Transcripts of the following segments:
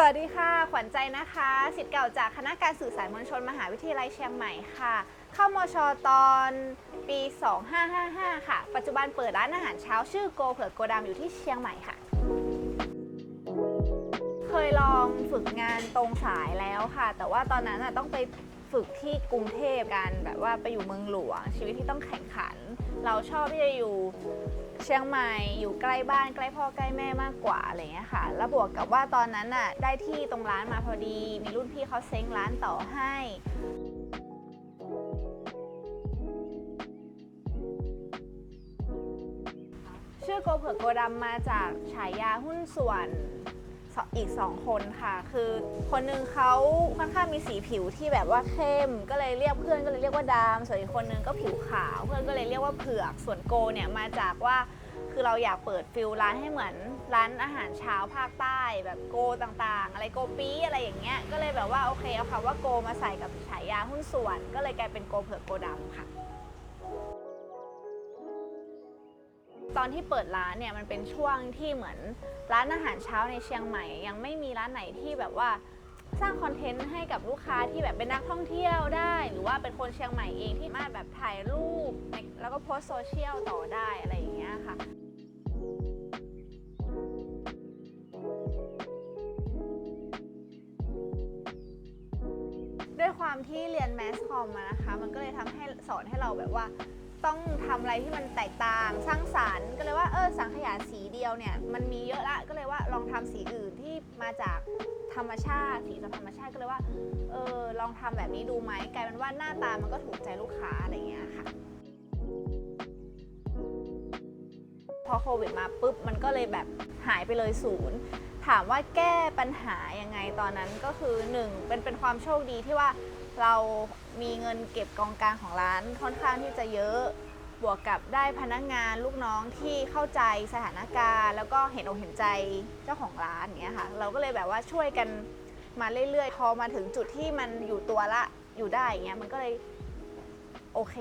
สวัสดีค่ะ ขวัญใจนะคะสิทธิ์เก่าจากคณะการสื่อสารมวลชนมหาวิทยาลัยเชียงใหม่ค่ะ เข้ามชตอนปี 2555 ค่ะ ปัจจุบันเปิดร้านอาหารเช้าชื่อโกเผือกโกดามอยู่ที่เชียงใหม่ค่ะ เคยลองฝึกงานตรงสายแล้วค่ะ แต่ว่าตอนนั้นต้องไปฝึกที่กรุงเทพกันแบบว่าไปอยู่เมืองหลวงชีวิตที่ต้องแข่งขัน เราชอบที่จะอยู่ เชียงใหม่อยู่ใกล้บ้านใกล้พ่อใกล้แม่มากกว่าอะไรเงี้ยค่ะ แล้วบวกกับว่าตอนนั้นน่ะได้ที่ตรงร้านมาพอดี มีรุ่นพี่เขาเซ้งร้านต่อให้ชื่อโกเผือกโกดำมาจากฉายาหุ้นส่วน อีกสองคนค่ะ คือคนหนึ่งเขาค่อนข้างมีสีผิวที่แบบว่าเข้ม ก็เลยเรียกเพื่อนก็เลยเรียกว่าดำส่วนอีกคนนึงก็ผิวขาว เพื่อนก็เลยเรียกว่าเผือกส่วนโกเนี่ยมาจากว่าคือเราอยากเปิดฟิลร้านให้เหมือนร้านอาหารเช้าภาคใต้แบบโกต่างๆ อะไรโกปีอะไรอย่างเงี้ยก็เลยแบบว่าโอเคเอาคำว่าโกมาใส่กับฉายาหุ้นส่วน ก็เลยกลายเป็นโกเผือกโกดำค่ะ ตอนที่เปิดร้านเนี่ยมันเป็นช่วงที่เหมือนร้านอาหารเช้าในเชียงใหม่ ยังไม่มีร้านไหนที่แบบว่าสร้างคอนเทนต์ให้กับลูกค้าที่แบบเป็นนักท่องเที่ยวได้ หรือว่าเป็นคนเชียงใหม่เองที่มาแบบถ่ายรูป แล้วก็โพสโซเชียลต่อได้อะไรอย่างเงี้ยค่ะด้วยความที่เรียนแมสคอมมานะคะ มันก็เลยทำให้สอนให้เราแบบว่า ต้องทำอะไรที่มันแตกต่างสร้างสารรค์ก็เลยว่าเออสังขยาสีเดียวเนี่ยมันมีเยอะละก็เลยว่าลองทำสีอื่นที่มาจากธรรมชาติสีจากธรรมชาติก็เลยว่าเออลองทำแบบนี้ดูไหมกลายเป็นว่าหน้าตามันก็ถูกใจลูกค้าอะไรอย่างเงี้ยค่ะ พอโควิดมาปุ๊บมันก็เลยแบบหายไปเลยศูนย์ ถามว่าแก้ปัญหายังไงตอนนั้นก็คือหนึ่งเป็นเป็นความโชคดีที่ว่าเรามีเงินเก็บกองกลางของร้านค่อนข้างที่จะเยอะบวกกับได้พนักงานลูกน้องที่เข้าใจสถานการณ์ แล้วก็เห็นอกเห็นใจเจ้าของร้านเงี้ยค่ะ เราก็เลยแบบว่าช่วยกันมาเรื่อยๆ พอมาถึงจุดที่มันอยู่ตัวละอยู่ได้เงี้ยมันก็เลยโอเค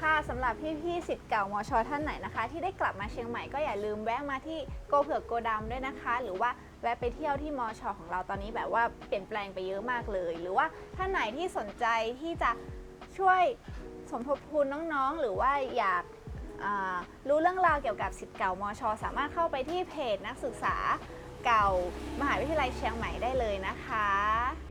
ค่ะสำหรับพี่ๆสิทธิ์เก่ามอชท่านไหนนะคะ ที่ได้กลับมาเชียงใหม่ก็อย่าลืมแวะมาที่โกเผือกโกดำด้วยนะคะ หรือว่าแวะไปเที่ยวที่มอชของเราตอนนี้แบบว่าเปลี่ยนแปลงไปเยอะมากเลย หรือว่าท่านไหนที่สนใจที่จะช่วยสมทบทุนน้องๆ หรือว่าอยากรู้เรื่องราวเกี่ยวกับสิทธิ์เก่ามอชสามารถเข้าไปที่เพจนักศึกษาเก่ามหาวิทยาลัยเชียงใหม่ได้เลยนะคะ